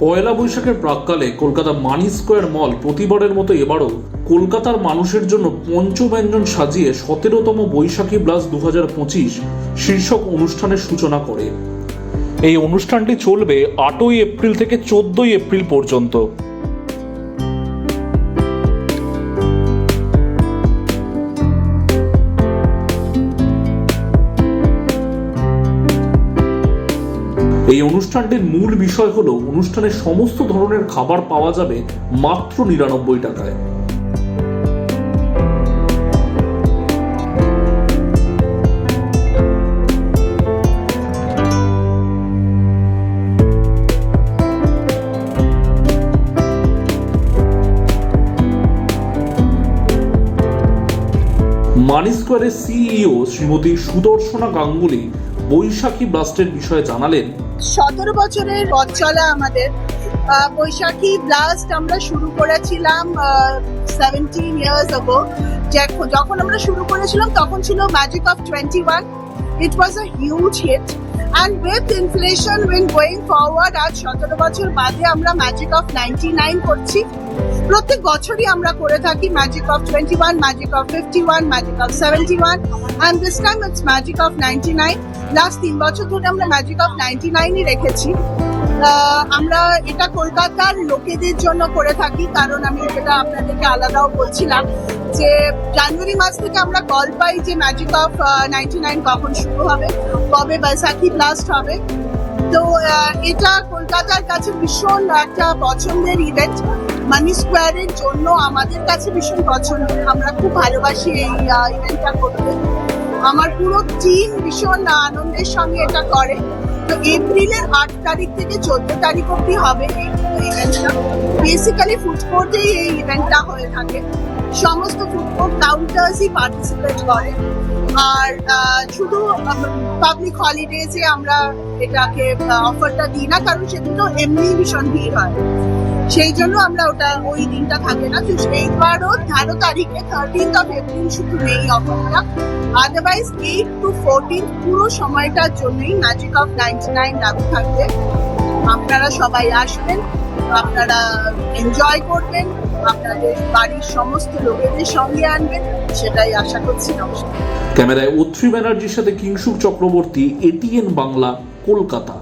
পয়লা বৈশাখের প্রাককালে কলকাতা মানি স্কোয়ার মল প্রতিবারের মতো এবারও কলকাতার মানুষের জন্য পঞ্চব্যঞ্জন সাজিয়ে সতেরোতম বৈশাখী ব্লাস দু হাজার পঁচিশ শীর্ষক অনুষ্ঠানের সূচনা করে। এই অনুষ্ঠানটি চলবে আটই এপ্রিল থেকে চোদ্দই এপ্রিল পর্যন্ত। এই অনুষ্ঠানটির মূল বিষয় হলো অনুষ্ঠানে সমস্ত ধরনের খাবার পাওয়া যাবে মাত্র নিরানব্বই টাকায়। মানি স্কোয়ারের সিইও শ্রীমতী সুদর্শনা গাঙ্গুলি বৈশাখী ব্লাস্টের বিষয়ে জানালেন সতেরো বছরের পথ চলা আমাদের। বৈশাখী ব্লাস্ট আমরা শুরু করেছিলাম সেভেন্টিন ইয়ার্স আগো যখন আমরা শুরু করেছিলাম, তখন ছিল magic of twenty one it was a huge hit and with inflation win going forward আজ সতেরো বছর বাদে আমরা ম্যাজিক অফ নাইনটি নাইন করছি। প্রত্যেক বছরই আমরা করে থাকি magic of twenty one magic of fifty one magic of seventy one and this time it's magic of ninety nine last তিন বছর ধরে আমরা ম্যাজিক অফ নাইনটি নাইনই রেখেছি আমরা এটা কলকাতার লোকেদের জন্য করে থাকি, কারণ আমি এটা আপনাদেরকে আলাদাও বলছিলাম যে জানুয়ারি মাস থেকে আমরা কল পাই যে ম্যাজিক অফ নাইনটি নাইন কখন শুরু হবে। কবে বৈশাখী ব্লাস্ট হবে। তো এটা কলকাতার কাছে ভীষণ একটা পছন্দের ইভেন্ট মানি স্কোয়ারের জন্য আমাদের কাছে ভীষণ পছন্দ। আমরা খুব ভালোবাসি এই ইভেন্টটা করতে। আমার পুরো টিম ভীষণ আনন্দের সঙ্গে এটা করে। তো এপ্রিলের আট তারিখ থেকে চোদ্দ তারিখ অব্দি হবে এই ইভেন্টটা বেসিক্যালি ফুড কোর্টেই এই ইভেন্টটা হয়ে থাকে। সমস্ত কোর্ট কাউন্টার্সই পার্টিসিপেট করে। আর শুধু পাবলিক হলিডেজে আমরা এটাকে অফারটা দিই না, কারণ সেদিনও এমনি ভীষণ ভিড় হয়। সেই জন্য আমরা ওটা, ওই দিনটা থাকে না। তো এইবারও তেরো তারিখে থার্টিন্থ অফ এপ্রিল শুধু নেই অফারটা আদারওয়াইজ এইট টু ফোরটিন পুরো সময়টার জন্যই ম্যাজিক অফ নাইনটি নাইন লাগু থাকবে। আপনারা সবাই আসবেন, আপনারা এনজয় করবেন। আপনাদের বাড়ির সমস্ত লোকেদের সঙ্গে আনবেন সেটাই আশা করছি নমস্কার। ক্যামেরায় অত্রি ব্যানার্জির সাথে কিংশুক চক্রবর্তী, এটিএন বাংলা, কলকাতা।